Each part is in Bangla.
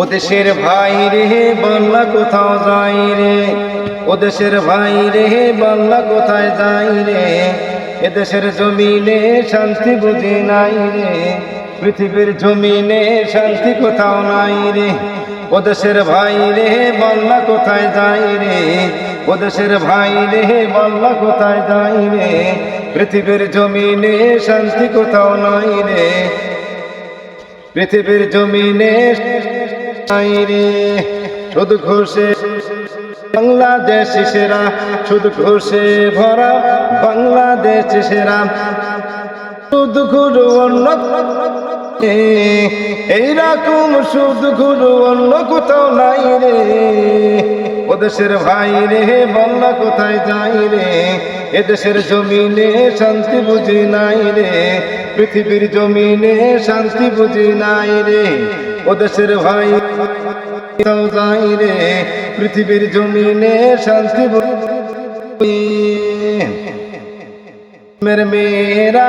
ও দেশের ভাই রে বাংলা কোথাও যাই রে? ও দেশের ভাই রে বাংলা কোথায় যাই রে? এ দেশের জমিনে শান্তি বুঝি নাই রে। পৃথিবীর জমিনে শান্তি কোথাও নাই রে। ও দেশের ভাই রে বাংলা কোথায় যাই রে? ও দেশের ভাই রে বাংলা কোথায় যাই রে? পৃথিবীর জমিনে শান্তি কোথাও নাই রে। পৃথিবীর জমিনে রে। শুধু ঘোষে বাংলাদেশ সেরা শুধু ঘোষে ভরা বাংলাদেশ সেরা। শুধু ঘুরু অন্য এইরকম শুধু ঘুরু অন্য কোথাও নাই রে। ওদেশের ভাই রে বাংলা কোথায় যাই রে? এদেশের জমিনে শান্তি বুঝি নাই রে। পৃথিবীর জমিনে শান্তি বুঝি নাই রে। ওদেশের ভাই পৃথিবীর জমিনে শান্তি মের মেয়েরা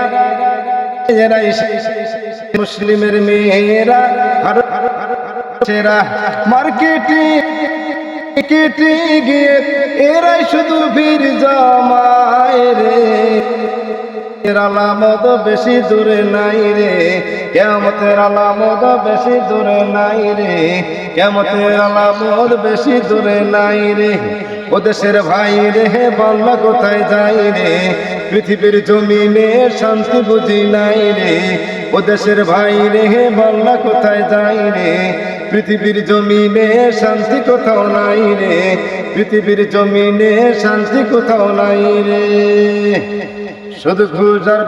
মুসলিমের মেয়েরা। সেরা মার্কেটে কেটে গিয়ে এরাই শুধু ভিড় জমায় আলামত বেশি দূরে নাই রে। কেমতের আলামত বেশি দূরে নাই রে। কেমতের আলামত বেশি দূরে নাই রে। ও দেশের ভাই রে বাংলা কোথায় যাই রে? পৃথিবীর জমিনে শান্তি বুঝি নাই রে। ও দেশের ভাই রে বাংলা কোথায় যাই রে? পৃথিবীর জমিনে শান্তি কোথাও নাই রে। পৃথিবীর জমিনে শান্তি কোথাও নাই রে। শুধু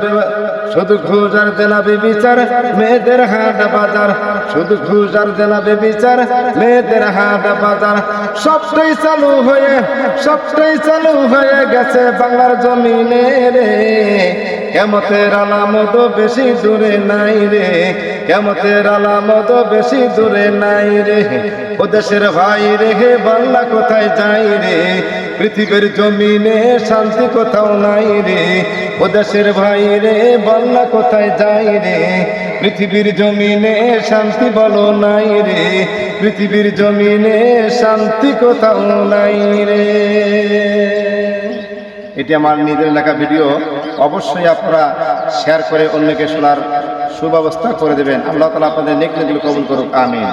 বেবা- শুধু ঘুজার দেলাবে বিচার মেয়েদের হাট বাজার। শুধু ঘুজার দেলাবে বিচার মেয়েদের হাট বাজার। সবটাই চালু হয়ে সবটাই চালু হয়ে গেছে বাংলার জমিনে রে। কেমতের আলামত বেশি দূরে নাই রে। কেমতের আলামত বেশি দূরে নাই রে। ও দেশের ভাই রে বাংলা কোথায় যাই রে? পৃথিবীর জমিনে শান্তি কোথাও নাই রে, ও দেশের ভাই রে বাংলা কোথায় যাই রে? পৃথিবীর জমিনে শান্তি বলো নাই রে, পৃথিবীর জমিনে শান্তি কোথাও নাই রে। এটি আমার নিজের লেখা ভিডিও, অবশ্যই আপনারা শেয়ার করে অন্যকে শোনার সুব্যবস্থা করে দেবেন। আল্লাহ তালা আপনাদের নেকলেগুলো কবুল করুক, আমিন।